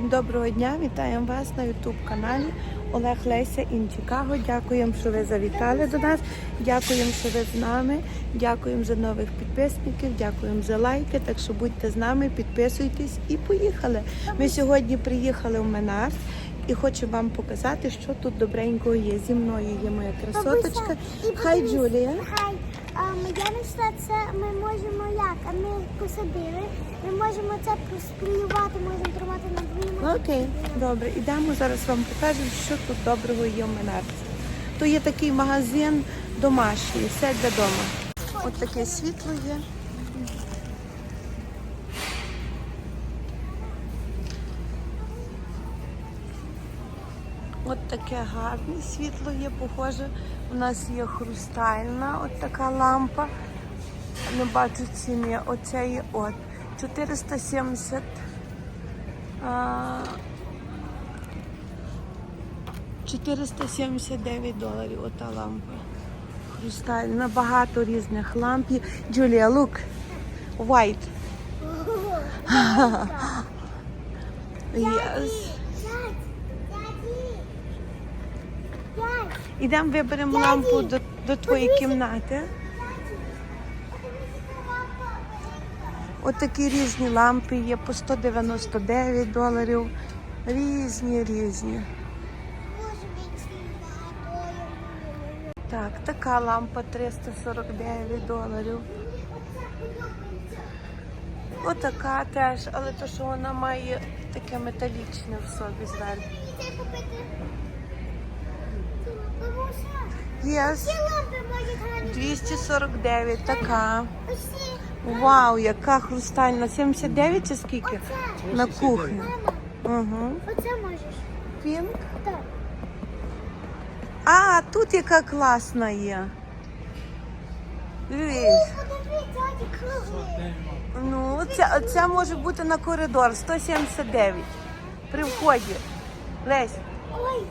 Всім доброго дня! Вітаємо вас на Ютуб каналі Олег Леся Ін Чикаго. Дякуємо, що ви завітали до нас. Дякуємо, що ви з нами. Дякуємо за нових підписників. Дякуємо за лайки. Так що будьте з нами, підписуйтесь і поїхали. Ми сьогодні приїхали в Менарс і хочу вам показати, що тут добренького є. Зі мною є моя красоточка. Хай Джулія. Я знайшла це, ми можемо як? А ми посадили, ми можемо це проспілювати, можемо тримати на дві. Окей, добре, ідемо. Зараз вам покажу, що тут доброго є в Менарці. То є такий магазин домашній, все для дому. От таке світло є. От таке гарне світло є, похоже. У нас є хрустальна, от така лампа. Не бачу ціни. Оце є от 470. А, 479 доларів ота лампа. Хрустальна, багато різних ламп. Джулія, look. White. Yes. Ідемо виберемо лампу до, до твоєї кімнати. подивися, лампа велика. От різні лампи є по 199 доларів. Різні, різні. Так, така лампа 349 доларів. Отака теж, але то, що вона має таке металічне в собі зверху. Yes, ці лампи можуть гарні. 249, така. Вау, яка хрустальна. 79 чи скільки? Оце. На. Мама, Угу. оце можеш. Пінк. Так. А, тут яка класна є. Дивись. Ну, це, це може бути на коридор 179. При вході. Лесь. Ой.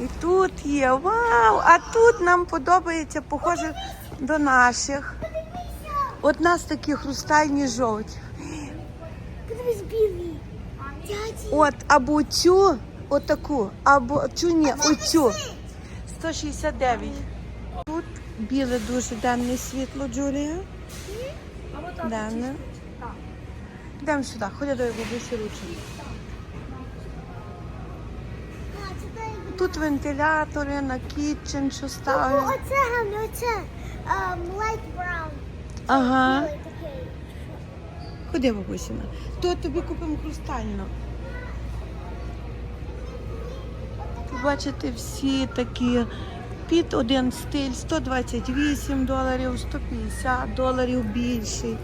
І тут є. Вау! А тут нам подобається, похоже до наших. От нас такі хрустальні жовті. От або цю, отаку, або цю ні, оцю. 169. Тут біле дуже денне світло, Джулія. Денне. Йдемо сюди, ходя до бабусі ручки. Тут вентилятори на кітчен, що О, ставлять. оце гарно, оце. Um, light brown. Ага. Ходи, бабусіна. То тобі купимо хрустально. Бачите, всі такі під один стиль 128 доларів, 150 доларів більший.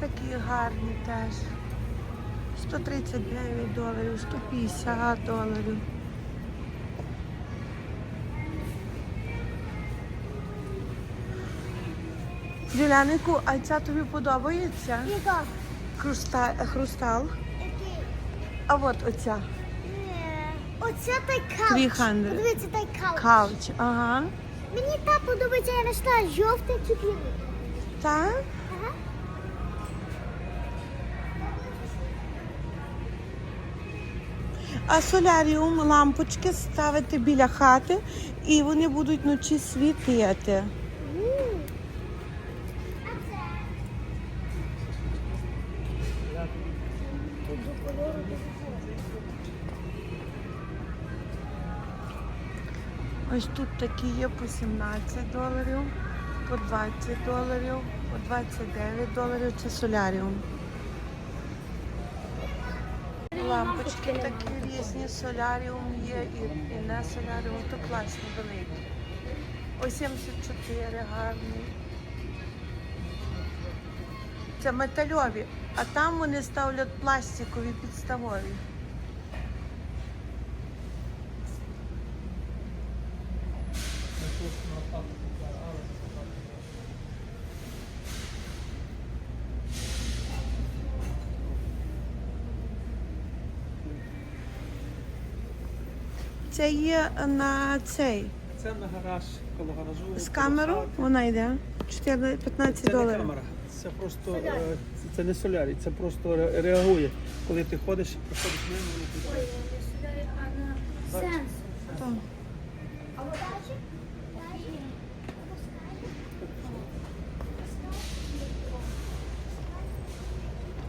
Такі гарні теж. 139 доларів, 150 доларів. Ділянику, а ця тобі подобається? Яка? Хруста... Хрустал. Який? А от оця. Ні. Оце той кауч. 300. Подивіться, той кауч. Кауч. Ага. Мені та подобається, я знайшла жовтий білий. Так? Соляріум лампочки ставити біля хати і вони будуть вночі світити. А Ось тут такі є по 17 доларів, по 20 доларів, по 29 доларів. Це соляріум. Лампочки такі різні, соляріум є і, і не соляріум, то класні великі. Ось 74 гарний. Це метальові, а там вони ставлять пластикові підставові. Це є на цей Це на гараж, коло гаражу. З камеру вона йде. 4, 15 Це не камера, це просто е, це, це не солярій, це просто ре- реагує. Коли ти ходиш, проходиш мимо, воно. Сенс. Так. А вот дальше? Дальше.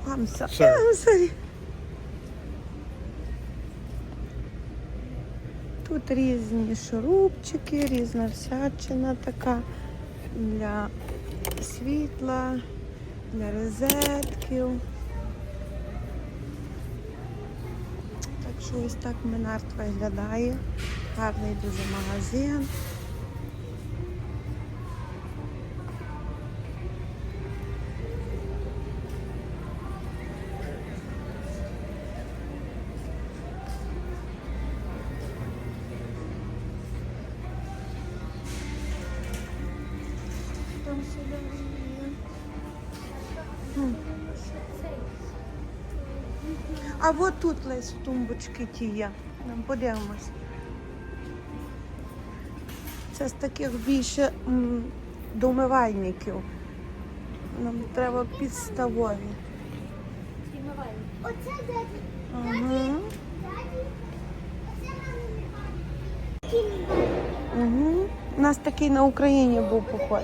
I'm so- Sorry. I'm sorry. Тут різні шурупчики, різна всячина така для світла, для розетків. Так що ось так Менарт виглядає. Гарний дуже магазин. А от тут лесь тумбочки ті є. Нам подивимось. Це з таких більше м, до. Нам треба підставові. Оце. Ага. Дяді. Угу. У нас такий на Україні був похож.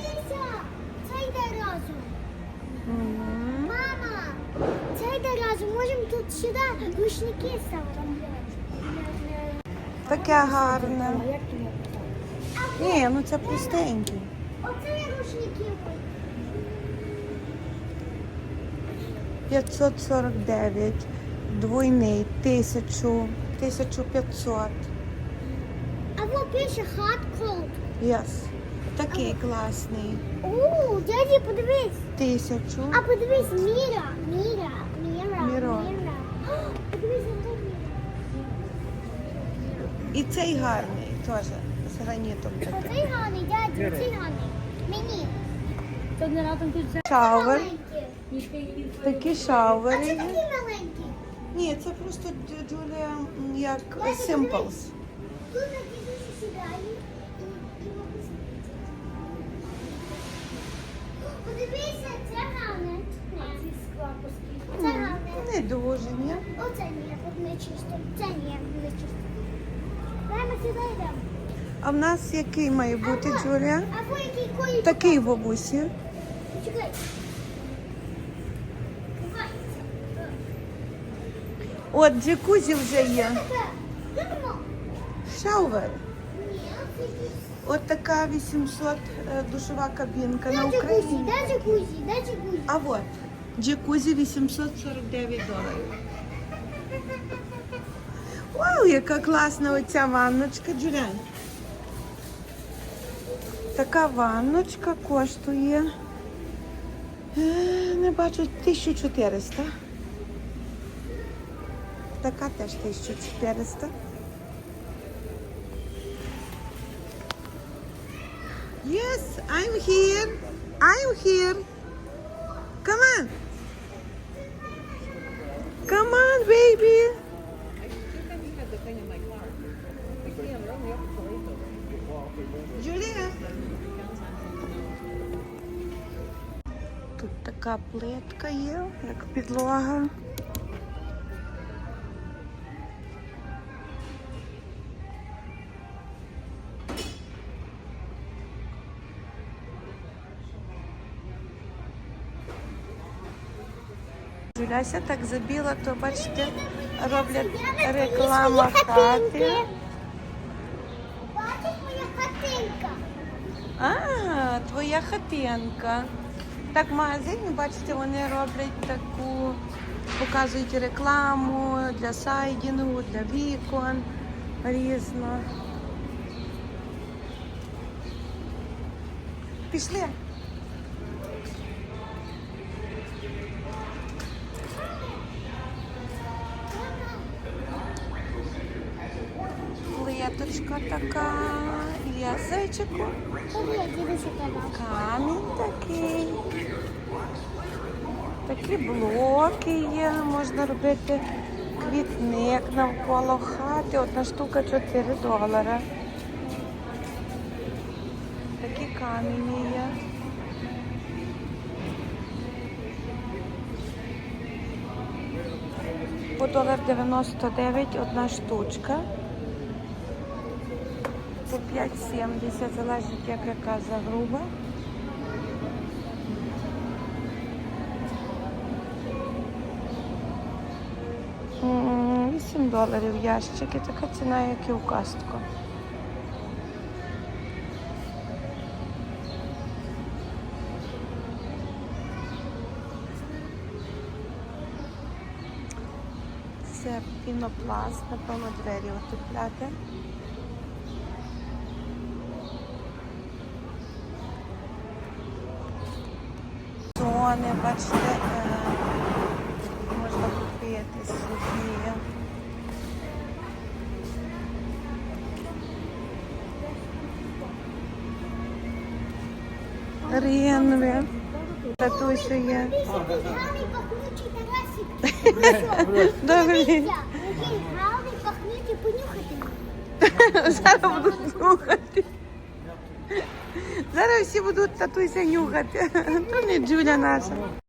Тут сюди рушники ставити. Таке гарне. Ні, ну це простенький. Оце є рушники. 549, двойний, 1000, 1500. А во пише hot cold. Yes. Такий класний. У, дяді, подивись. 1000. А подивись, Міра, Міра, Міра. Міра. О, Міра. І цей гарний теж з гранітом такий. Оцей гарний, дядю, Міра. оцей гарний. Мені. Шавер. Маленький. Такі А шавери. це є. такий маленький. Ні, це просто Джулія м, як Simples. подивись. Тут написано сідає і, і. Подивися, це гарне. Це гарне. Не дуже, ні? Оце ні, от не чисто. Це ні, не чисто. Давай ми сюди йдемо. А в нас який має бути, Або- Джулія? Або який колір. Такий бабусі. Чекай. Давай. От джакузі вже є. Таке. Шавер. Ні, це якийсь. От така 800 е, душова кабінка Де на джакузі, Україні. де джакузі, де джакузі. А от джакузі 849 доларів. Вау, яка класна оця ванночка, Джуліан. Така ванночка коштує. е, Не бачу 1400. Така теж 1400. Yes, I'm here. I'm here. Come on. Come on, baby. Julia. Тут така плитка є, як підлога. Жуляся так забіла, то бачите, роблять реклама хати. Бачиш моя хатинка. А, твоя хатинка. Так, в магазині, бачите, вони роблять таку, показують рекламу для сайдінгу, для вікон різно. Пішли. Плиточка така. Привіт, дідуся. Камінь такий. Такі блоки є, можна робити квітник навколо хати. Одна штука 4 долари. камені є. По долар 99 одна штучка. По 5,70 залежить, як яка загруба. М, 8 доларів ящики, така ціна, як і у кастку. Це пінопласт, напевно, двері утепляти. Зони, бачите, е, можна купити собі. Ренві. Татусю є. Гарний пахнучий Тарасик. Добрий. Зараз будуть нюхати. Зараз всі будуть татуся нюхати. То не Джуля наша.